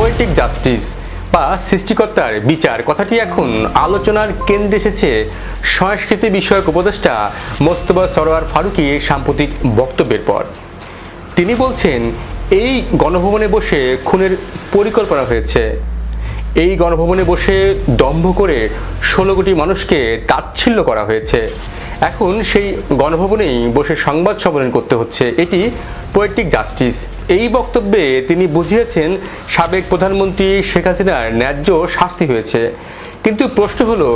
Poetic justice বা সৃষ্টিকর্তার বিচার। কথাটি এখন আলোচনার কেন্দ্রে এসেছে সংস্কৃতি বিষয়ক উপদেষ্টা মোস্তফা সরোয়ার ফারুকির সাম্প্রতিক বক্তব্যের পর। তিনি বলছেন, এই গণভবনে বসে খুনের পরিকল্পনা হয়েছে। এই গণভবনে বসে দম্ভ করে ষোলো কোটি মানুষকে তাচ্ছিল্য করা হয়েছে। এখন সেই গণভবনেই বসে সংবাদ সম্মেলন করতে হচ্ছে। এটি পোয়েটিক জাস্টিস। এই বক্তব্যে তিনি বুঝিয়েছেন, সাবেক প্রধানমন্ত্রী শেখ হাসিনার ন্যায্য শাস্তি হয়েছে। কিন্তু প্রশ্ন হলো,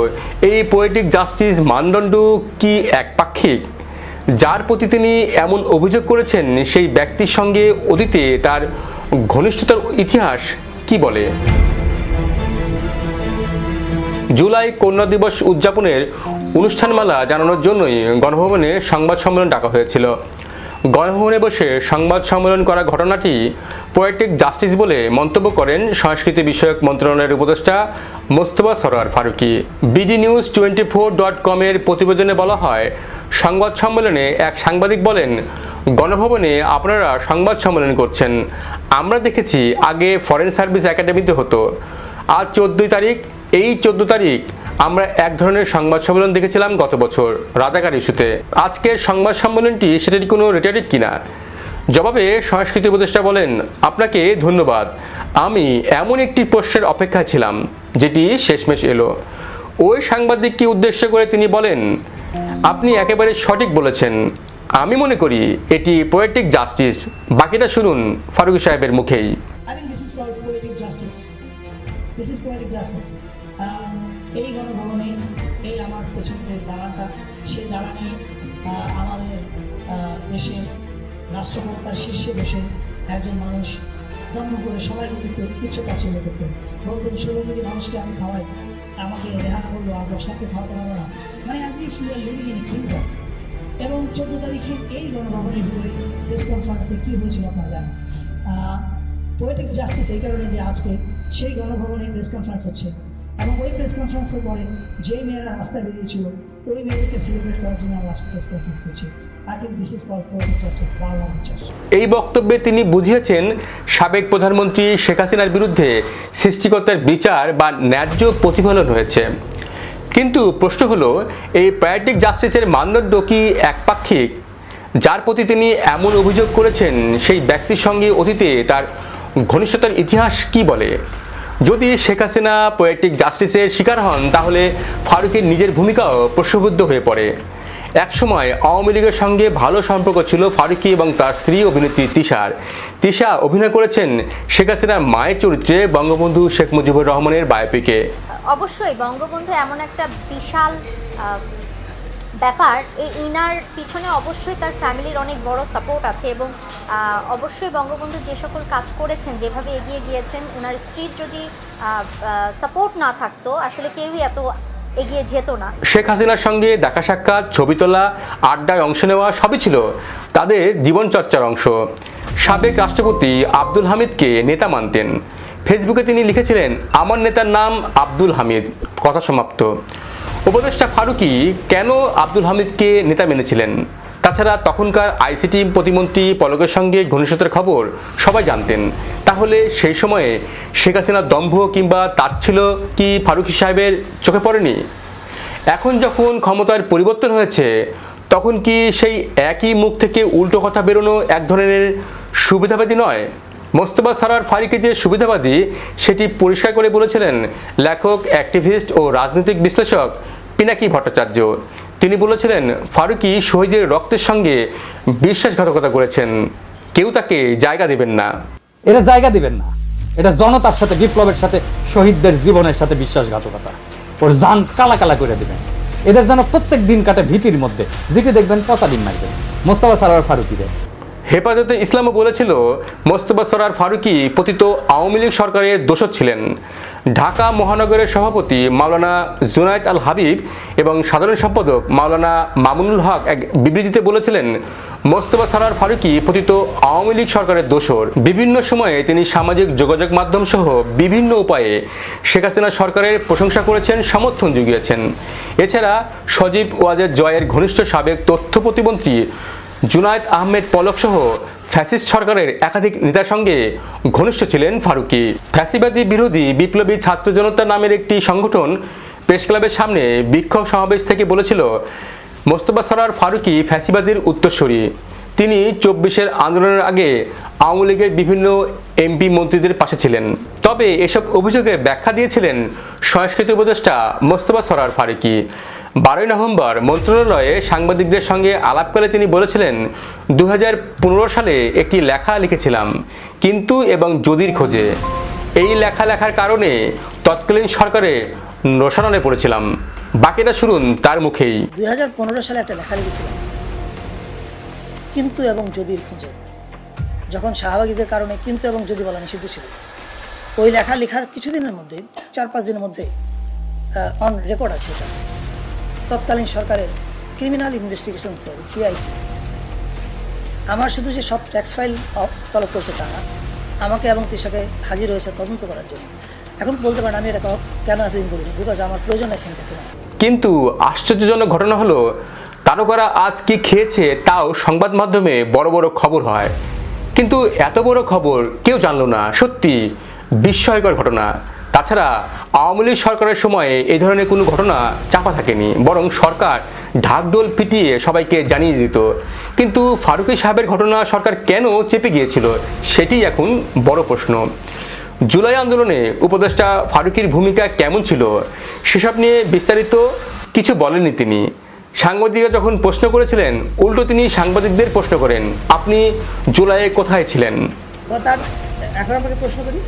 এই পোয়েটিক জাস্টিস মানদণ্ড কি একপাক্ষিক? যার প্রতি তিনি এমন অভিযোগ করেছেন, সেই ব্যক্তির সঙ্গে অতীতে তার ঘনিষ্ঠতার ইতিহাস কি বলে? জুলাই কন্যা দিবস উদযাপনের অনুষ্ঠানমালা জানানোর জন্যই গণভবনে সংবাদ সম্মেলন ডাকা হয়েছিল। গণভবনে বসে সংবাদ সম্মেলন করা ঘটনাটি পোয়েটিক জাস্টিস বলে মন্তব্য করেন সংস্কৃতি বিষয়ক মন্ত্রণালয়ের উপদেষ্টা Mostafa Sarwar Farooki. BD news twenty four dot কমের প্রতিবেদনে বলা হয়, সংবাদ সম্মেলনে এক সাংবাদিক বলেন, গণভবনে আপনারা সংবাদ সম্মেলন করছেন। আমরা দেখেছি আগে ফরেন সার্ভিস একাডেমিতে হতো। আজ চোদ্দই তারিখ, এই চোদ্দ তারিখ আমরা এক ধরনের সংবাদ সম্মেলন দেখেছিলাম গত বছর রাজাকার ইস্যুতে। আজকের সংবাদ সম্মেলনটি সেটার কোনো রেটারিক কিনা? জবাবে সংস্কৃতি উপদেষ্টা বলেন আপনাকে ধন্যবাদ। আমি এমন একটি প্রশ্নের অপেক্ষা ছিলাম যেটি শেষমেশ এলো। ওই সাংবাদিককে উদ্দেশ্য করে তিনি বলেন আপনি একেবারে সঠিক বলেছেন। আমি মনে করি এটি পোয়েটিক জাস্টিস বাকিটা শুনুন ফারুকি সাহেবের মুখেই। This is poetic justice. This is poetic justice. Um, এই গণভবনে এই আমার পেছনে যে দালানটা সেই দালানে আমাদের আহ, দেশের রাষ্ট্রক্ষমতার শীর্ষে বসে একজন মানুষ দম্ভ করে সবাইকে দিত উচ্চ তাচ্ছিল্য করতেন বলতেন ষোলো কোটি মানুষকে আমি খাওয়াই আমাকে রেহানা করল আর বসাতে খাওয়াতে পারব না। মানে as if you are living in kingdom এবং চোদ্দ তারিখে এই গণভবনের ভিতরে প্রেস কনফারেন্সে কী হয়েছিল আপনারা জানেন? পোয়েটিক্স জাস্টিস এই কারণে যে আজকে সেই গণভবনে প্রেস কনফারেন্স হচ্ছে। এবং ওই প্রেস কনফারেন্সের পরে যেই মেয়েরা রাস্তায় বেরিয়েছিল, ওই মেয়েদেরকে সেলিব্রেট করার জন্য আমরা প্রেস কনফারেন্স করছি। এই বক্তব্যে তিনি বুঝিয়েছেন, সাবেক প্রধানমন্ত্রী শেখ হাসিনার বিরুদ্ধে সৃষ্টিকর্তার বিচার বা ন্যায্য প্রতিফলন হয়েছে। কিন্তু প্রশ্ন হলো, এই প্রায়োটিক জাস্টিসের মানদণ্ড কি একপাক্ষিক? যার প্রতি তিনি এমন অভিযোগ করেছেন, সেই ব্যক্তির সঙ্গে অতীতে তার ঘনিষ্ঠতার ইতিহাস কি বলে? যদি শেখ হাসিনা পোয়েটিক জাস্টিসের শিকার হন, তাহলে ফারুকের নিজের ভূমিকাও প্রশ্নবুদ্ধ হয়ে পড়ে। একসময় আওয়ামী লীগের সঙ্গে ভালো সম্পর্ক ছিল ফারুকি এবং তার স্ত্রী অভিনেত্রী তিশার। তিশা অভিনয় করেছেন শেখ হাসিনার মায়ের চরিত্রে বঙ্গবন্ধু শেখ মুজিবুর রহমানের বায়োপিকে অবশ্যই, বঙ্গবন্ধু এমন একটা বিশাল ব্যাপার, এই ইনার পিছনে অবশ্যই তার ফ্যামিলির অনেক বড় সাপোর্ট আছে এবং অবশ্যই বঙ্গবন্ধু যে সকল কাজ করেছেন, যেভাবে এগিয়ে গিয়েছেন ওনার স্ত্রীর যদি সাপোর্ট না থাকতো, আসলে কেউই এত এগিয়ে যেত না। শেখ হাসিনার সঙ্গে দেখা সাক্ষাৎ, ছবি তোলা, আড্ডায় অংশ নেওয়া, সবই ছিল তাদের জীবনচর্চার অংশ। সাবেক রাষ্ট্রপতি আব্দুল হামিদকে নেতা মানতেন। ফেসবুকে তিনি লিখেছিলেন, আমার নেতার নাম আব্দুল হামিদ। কথা সমাপ্ত। উপদেষ্টা ফারুকি, কেন আব্দুল হামিদকে নেতা মেনেছিলেন? তাছাড়া তখনকার আইসিটি প্রতিমন্ত্রী পলকের সঙ্গে ঘনিষ্ঠতার খবর সবাই জানতেন। তাহলে সেই সময়ে শেখ হাসিনার দম্ভ কিংবা তাচ্ছিল কি ফারুকি সাহেবের চোখে পড়েনি? এখন যখন ক্ষমতার পরিবর্তন হয়েছে, তখন কি সেই একই মুখ থেকে উল্টো কথা বেরোনো এক ধরনের সুবিধাবাদী নয়? মোস্তফা সারার ফারিকে যে সুবিধাবাদী, সেটি পরিষ্কার করে বলেছিলেন লেখক, অ্যাক্টিভিস্ট ও রাজনৈতিক বিশ্লেষক পিনাকি ভট্টাচার্য। তিনি বলেছিলেন ফারুকি শহীদের রক্তের সঙ্গে বিশ্বাসঘাতকতা করেছেন। কেউ তাকে জায়গা দেবেন না। এটা জায়গা দিবেন না। এটা জনতার সাথে বিপ্লবের সাথে শহীদদের জীবনের সাথে বিশ্বাসঘাতকতা। ওর জান কালা কালা করে দিবেন। এদের যেন প্রত্যেক দিন কাটে ভীতির মধ্যে। যেটি দেখবেন পচা দিন মারবেন মোস্তফা সারার ফারুকিদের। হেফাজতে ইসলামও বলেছিল মোস্তফা সরার ফারুকি পতিত আওয়ামী লীগ সরকারের দোষর ছিলেন। ঢাকা মহানগরের সভাপতি মাওলানা জুনায়দ আল হাবিব এবং সাধারণ সম্পাদক মাওলানা মামুনুল হক এক বিবৃতিতে বলেছিলেন, মোস্তফা সরার ফারুকি পতিত আওয়ামী লীগ সরকারের দোষর। বিভিন্ন সময়ে তিনি সামাজিক যোগাযোগ মাধ্যম সহ বিভিন্ন উপায়ে শেখ হাসিনা সরকারের প্রশংসা করেছেন, সমর্থন জুগিয়েছেন। এছাড়া সজীব ওয়াজেদ জয়ের ঘনিষ্ঠ সাবেক তথ্য প্রতিমন্ত্রী জুনায়েদ আহমেদ পলক সহ ফ্যাসিস্ট সরকারের একাধিক নেতার সঙ্গে ঘনিষ্ঠ ছিলেন ফারুকি। ফ্যাসিবাদী বিরোধী বিপ্লবী ছাত্র জনতা নামের একটি সংগঠন প্রেস ক্লাবের সামনে বিক্ষোভ সমাবেশ থেকে বলেছিল, মোস্তফা সরার ফারুকি ফ্যাসিবাদীর উত্তরসূরি। তিনি চব্বিশের আন্দোলনের আগে আওয়ামী লীগের বিভিন্ন এমপি মন্ত্রীদের পাশে ছিলেন। তবে এসব অভিযোগের ব্যাখ্যা দিয়েছিলেন সংস্কৃতি উপদেষ্টা মোস্তফা সরার ফারুকি। বারোই নভেম্বর মন্ত্রণালয়ে সাংবাদিকদের সঙ্গে আলাপকালে তিনি বলেছিলেন, দুই হাজার পনেরো সালে একটি লেখা লিখেছিলাম, কিন্তু এবং যদির খোঁজে। এই লেখা লেখার কারণে তৎকালীন সরকারে রসানলে পড়েছিলাম। বাকিটা শুনুন তার মুখেই। দুই হাজার পনেরো সালে একটা লেখা লিখেছিলাম, কিন্তু এবং যদির খোঁজে। যখন শাহবাগীদের কারণে কিন্তু এবং যদি বলা নিষিদ্ধ ছিল। ওই লেখা লেখার কিছুদিনের মধ্যে, চার পাঁচ দিনের মধ্যে অন রেকর্ড আছে এটা। তৎকালীন সরকারের ক্রিমিনাল ইনভেস্টিগেশন সেল সিআইসি আমার শুধু যে সব ট্যাক্স ফাইল তলব করছে তা না, আমাকে এবং তিশাকে হাজির হয়েছে তদন্ত করার জন্য। এখন বলতে পারেন, আমি এটা কেন এতদিন করিনি বিকজ আমার প্রয়োজন আছে সিম্প্যাথি কিন্তু আশ্চর্যজনক ঘটনা হলো, তারকারা আজ কি খেয়েছে তাও সংবাদ মাধ্যমে বড় বড় খবর হয়। কিন্তু এত বড় খবর কেউ জানলো না। সত্যি বিস্ময়কর ঘটনা। তাছাড়া আওয়ামী লীগ সরকারের সময়ে এই ধরনের কোনো ঘটনা চাপা থাকেনি, বরং সরকার ঢাকডোল পিটিয়ে সবাইকে জানিয়ে দিত। কিন্তু ফারুকি সাহেবের ঘটনা সরকার কেন চেপে গিয়েছিল, সেটি এখন বড় প্রশ্ন। জুলাই আন্দোলনে উপদেষ্টা ফারুকির ভূমিকা কেমন ছিল, সেসব নিয়ে বিস্তারিত কিছু বলেননি তিনি। সাংবাদিকরা যখন প্রশ্ন করেছিলেন, উল্টো তিনি সাংবাদিকদের প্রশ্ন করেন, আপনি জুলাইয়ে কোথায় ছিলেন? প্রশ্ন করি।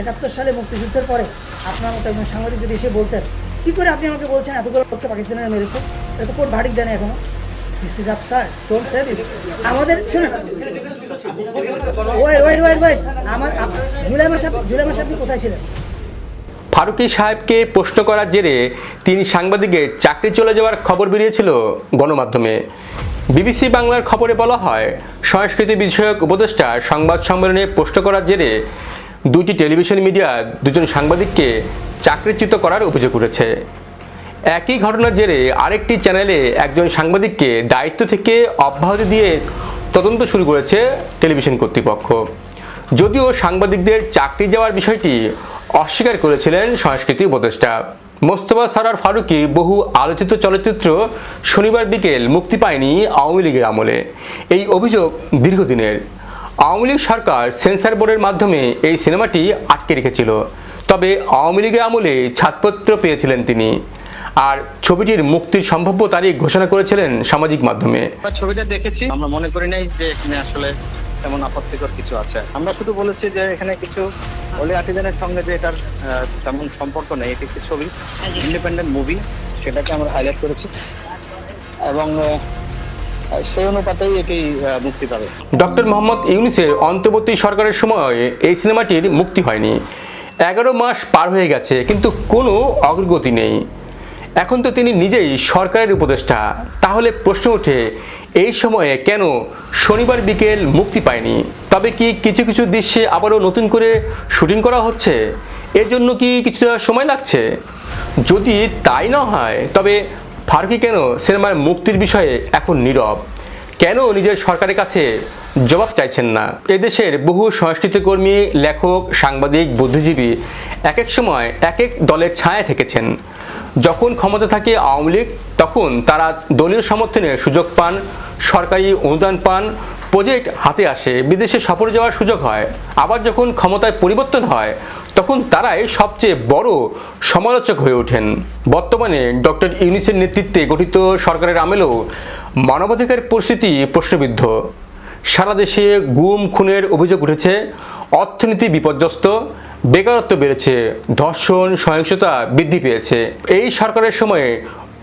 একাত্তর সালে মুক্তিযুদ্ধের পরে আপনার মতো একজন সাংবাদিক যদি এসে বলতেন, কী করে আপনি আমাকে বলছেন এতগুলো লোককে পাকিস্তানিরা মেরেছে? এটা তো কোর্ট ভাড়িক দেন এখনও। This is up sir don't say this আমাদের, শুনুন। ওয়েট ওয়েট ওয়েট ওয়েট আমার জুলাই মাসে জুলাই মাসে আপনি কোথায় ছিলেন? ফারুকি সাহেবকে প্রশ্ন করার জেরে তিনি সাংবাদিকের চাকরি চলে যাওয়ার খবর বেরিয়েছিল গণমাধ্যমে। বিবিসি বাংলার খবরে বলা হয়, সংস্কৃতি বিষয়ক উপদেষ্টা সংবাদ সম্মেলনে প্রশ্ন করার জেরে দুটি টেলিভিশন মিডিয়া দুজন সাংবাদিককে চাকরিচ্যুত করার অভিযোগ উঠেছে। একই ঘটনার জেরে আরেকটি চ্যানেলে একজন সাংবাদিককে দায়িত্ব থেকে অব্যাহতি দিয়ে তদন্ত শুরু করেছে টেলিভিশন কর্তৃপক্ষ। যদিও সাংবাদিকদের চাকরি যাওয়ার বিষয়টি অস্বীকার করেছিলেন সংস্কৃতি উপদেষ্টা। মোস্তফা সারার ফারুকি বহু আলোচিত চলচ্চিত্র শনিবার বিকেল মুক্তি পায়নি আওয়ামী লীগের আমলে। এই অভিযোগ দীর্ঘদিনের। আওয়ামী লীগ সরকার সেন্সার বোর্ডের মাধ্যমে এই সিনেমাটি আটকে রেখেছিল। তবে আওয়ামী লীগের আমলে ছাড়পত্র পেয়েছিলেন তিনি। আর ছবিটির মুক্তির সম্ভাব্য তারিখ ঘোষণা করেছিলেন সামাজিক মাধ্যমে। ছবিটা দেখেছি। আমরা মনে করি নাই যে এখানে আসলে তেমন আপত্তিকর কিছু আছে। আমরা শুধু বলেছি যে এখানে কিছু অলি আর্টিজানের সঙ্গে যে এটার তেমন সম্পর্ক নেই। এটি একটি ছবি ইন্ডিপেন্ডেন্ট মুভি সেটাকে আমরা হাইলাইট করেছি। এবং সেই অনুপাতেই মুক্তি পাবে। ডক্টর মোহাম্মদ ইউনুসের অন্তর্বর্তী সরকারের সময় এই সিনেমাটির মুক্তি হয়নি। এগারো মাস পার হয়ে গেছে, কিন্তু কোনো অগ্রগতি নেই। এখন তো তিনি নিজেই সরকারের উপদেষ্টা। তাহলে প্রশ্ন ওঠে, এই সময়ে কেন শনিবার বিকেল মুক্তি পায়নি? তবে কি কিছু কিছু দৃশ্যে আবারও নতুন করে শুটিং করা হচ্ছে? এর জন্য কি কিছুটা সময় লাগছে? যদি তাই না হয়, তবে ফারুকি কেন সিনেমার মুক্তির বিষয়ে এখন নীরব? কেন নিজের সরকারের কাছে জবাব চাইছেন না? এদেশের বহু সংস্কৃতিকর্মী লেখক, সাংবাদিক, বুদ্ধিজীবী এক এক সময় এক এক দলের ছায়া থেকেছেন। যখন ক্ষমতা থাকে আওয়ামী লীগ, তখন তারা দলীয় সমর্থনের সুযোগ পান, সরকারি অনুদান পান প্রজেক্ট হাতে আসে, বিদেশে সফরে যাওয়ার সুযোগ হয়, আবার যখন ক্ষমতায় পরিবর্তন হয়, তখন তারাই সবচেয়ে বড় সমালোচক হয়ে ওঠেন। বর্তমানে ডক্টর ইউনিসের নেতৃত্বে গঠিত সরকারের আমেলেও মানবাধিকার পরিস্থিতি প্রশ্নবিদ্ধ। সারা দেশে গুম, খুনের অভিযোগ উঠেছে, অর্থনীতি বিপর্যস্ত, বেকারত্ব বেড়েছে, ধর্ষণ, সহিংসতা বৃদ্ধি পেয়েছে। এই সরকারের সময়ে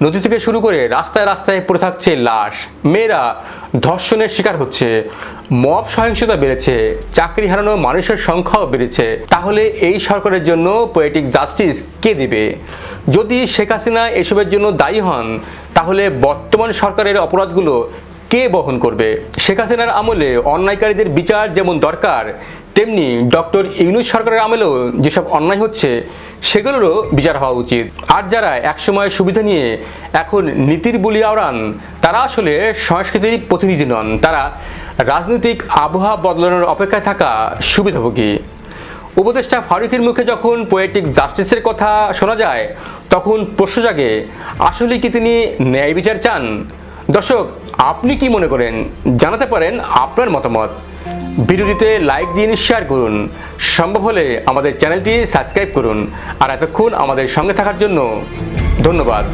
নদী থেকে শুরু করে রাস্তায় রাস্তায় পড়ে থাকছে লাশ। মেয়েরা ধর্ষণের শিকার হচ্ছে। মব সহিংসতা বেড়েছে, চাকরি হারানো মানুষের সংখ্যাও বেড়েছে। তাহলে এই সরকারের জন্য পোয়েটিক জাস্টিস কে দিবে? যদি শেখ হাসিনা এসবের জন্য দায়ী হন, তাহলে বর্তমান সরকারের অপরাধগুলো কে বহন করবে? শেখ হাসিনার আমলে অন্যায়কারীদের বিচার যেমন দরকার তেমনি ডক্টর ইউনুস সরকারের আমলেও যেসব অন্যায় হচ্ছে, সেগুলোরও বিচার হওয়া উচিত। আর যারা একসময় সুবিধা নিয়ে এখন নীতির বুলি আওড়ান, তারা আসলে সংস্কৃতির প্রতিনিধি নন। তারা রাজনৈতিক আবহাওয়া বদলানোর অপেক্ষায় থাকা সুবিধাভোগী। উপদেষ্টা ফারুকের মুখে যখন পোয়েটিক জাস্টিসের কথা শোনা যায়, তখন প্রশ্ন জাগে, আসলে কি তিনি ন্যায় বিচার চান? দর্শক, আপনি কি মনে করেন? জানাতে পারেন আপনার মতামত। ভিডিওটিতে লাইক দিন শেয়ার করুন। সম্ভব হলে আমাদের চ্যানেলটি সাবস্ক্রাইব করুন। আর এতক্ষণ আমাদের সঙ্গে থাকার জন্য ধন্যবাদ।